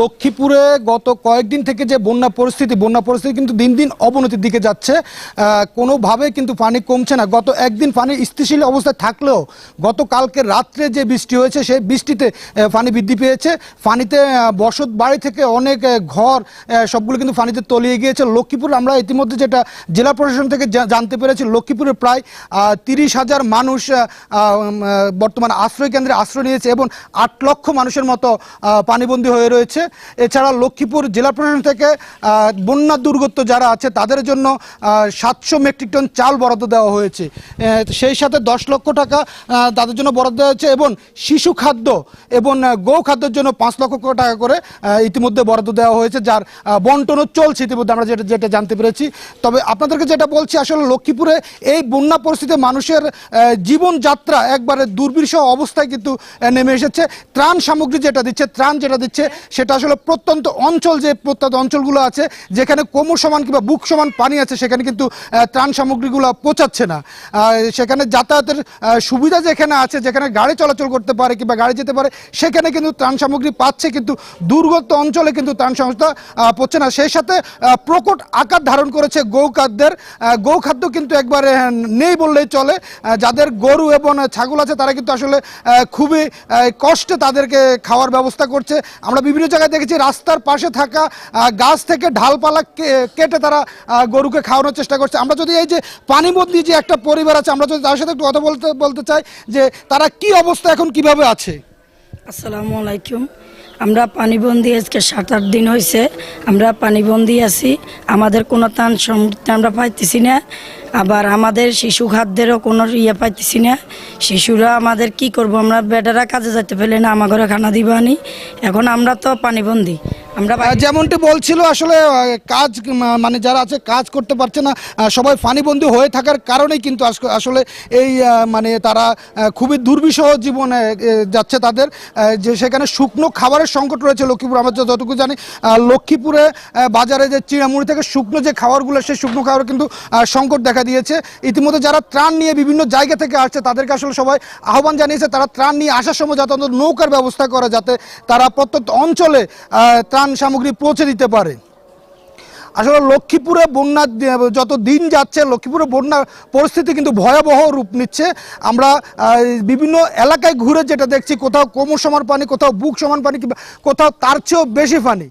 লক্ষ্মীপুরে গত কয়েকদিন থেকে যে বন্যা পরিস্থিতি বন্যা পরিস্থিতি কিন্তু দিন দিন অবনতির দিকে যাচ্ছে। কোনোভাবে কিন্তু পানি কমছে না। গত একদিন পানি স্থিতিশীল অবস্থায় থাকলেও গতকালকে রাত্রে যে বৃষ্টি হয়েছে, সেই বৃষ্টিতে পানি বৃদ্ধি পেয়েছে। পানিতে বসত বাড়ি থেকে অনেক ঘর সবগুলো কিন্তু পানিতে তলিয়ে গিয়েছে। লক্ষ্মীপুর আমরা ইতিমধ্যে যেটা জেলা প্রশাসন থেকে জানতে পেরেছি লক্ষ্মীপুরে প্রায় তিরিশ হাজার মানুষ বর্তমানে আশ্রয় কেন্দ্রে আশ্রয় নিয়েছে এবং আট লক্ষ মানুষের মতো পানিবন্দী হয়ে রয়েছে। এছাড়া লক্ষ্মীপুর জেলা প্রশাসন থেকে বন্যা দুর্গত যারা আছে, তাদের জন্য সাতশো মেট্রিক টন চাল বরাদ্দ দেওয়া হয়েছে। সেই সাথে দশ লক্ষ টাকা তাদের জন্য বরাদ্দ দেওয়া হয়েছে এবং শিশু খাদ্য এবং গো খাদ্যের জন্য পাঁচ লক্ষ টাকা করে ইতিমধ্যে বরাদ্দ দেওয়া হয়েছে, যার বন্টনও চলছে ইতিমধ্যে, আমরা যেটা যেটা জানতে পেরেছি। তবে আপনাদেরকে যেটা বলছি, আসলে লক্ষ্মীপুরে এই বন্যা পরিস্থিতিতে মানুষের জীবনযাত্রা একবারে দুর্বিষহ অবস্থায় কিন্তু নেমে এসেছে। ত্রাণ সামগ্রী যেটা দিচ্ছে, ত্রাণ যেটা দিচ্ছে, সেটা আসলে প্রত্যন্ত অঞ্চল যে প্রত্যন্ত অঞ্চলগুলো আছে, যেখানে কোমর সমান কিংবা বুক সমান পানি আছে, সেখানে কিন্তু ত্রাণ সামগ্রীগুলো পৌঁছাচ্ছে না। সেখানে যাতায়াতের সুবিধা যেখানে আছে, যেখানে গাড়ি চলাচল করতে পারে কিংবা গাড়ি যেতে পারে, সেখানে কিন্তু ত্রাণ সামগ্রী পাচ্ছে কিন্তু দুর্গত অঞ্চলে কিন্তু ত্রাণ সংস্থা পড়ছে না। সেই সাথে প্রকট আকার ধারণ করেছে গৌখাদ্যের গৌখাদ্য কিন্তু একবারে নেই বললেই চলে। যাদের গরু এবং ছাগল আছে, তারা কিন্তু আসলে খুবই কষ্টে তাদেরকে খাওয়ার ব্যবস্থা করছে। আমরা বিভিন্ন জায়গায় দেখেছি, রাস্তার পাশে থাকা গাছ থেকে ঢালপালা কেটে তারা গরুকে খাওয়ানোর চেষ্টা করছে। আমরা যদি এই যে পানিবন্দি যে একটা পরিবার আছে, আমরা যদি তার সাথে একটু কথা বলতে বলতে চাই যে তারা কি অবস্থা এখন কীভাবে আছে? আসসালামু আলাইকুম। আমরা পানিবন্দি, আজকে সাত আট দিন হয়েছে আমরা পানিবন্দি আছি। আমাদের কোনো তান সমৃদ্ধি আমরা পাইতেছি না। আবার আমাদের শিশু খাদ্যেরও কোনো ইয়ে পাইতেছি না। শিশুরা আমাদের কি করব? আমরা বেটারা কাজে যেতে পেলে না আমার ঘরে খানা দিবানি। এখন আমরা তো পানিবন্দি। আমরা যেমনটি বলছিল আসলে কাজ মানে যারা আছে কাজ করতে পারছে না সবাই ফানিবন্দী হয়ে থাকার কারণেই কিন্তু আস- আসলে এই মানে তারা খুবই দুর্বিষহ জীবনে যাচ্ছে তাদের যে সেখানে শুকনো খাবারের সংকট রয়েছে লক্ষ্মীপুর আমরা যতটুকু জানি। লক্ষ্মীপুরে বাজারে যে চিড়ামুড়ি থেকে শুকনো যে খাবারগুলো সেই শুকনো খাবার কিন্তু সংকট দেখা দিয়েছে। ইতিমধ্যে যারা ত্রাণ নিয়ে বিভিন্ন জায়গা থেকে আসছে তাদেরকে আসলে সবাই আহ্বান জানিয়েছে তারা ত্রাণ নিয়ে আসার সময় যাতে নৌকার ব্যবস্থা করে যাতে তারা প্রত্যেক অঞ্চলে আহ, ত্রাণ সামগ্রী পৌঁছে দিতে পারে। আসলে লক্ষ্মীপুরে বন্যা, যত দিন যাচ্ছে, লক্ষ্মীপুরে বন্যার পরিস্থিতি কিন্তু ভয়াবহ রূপ নিচ্ছে। আমরা বিভিন্ন এলাকায় ঘুরে যেটা দেখছি, কোথাও কোমর সমান পানি, কোথাও বুক সমান পানি কোথাও তার চেয়েও বেশি পানি।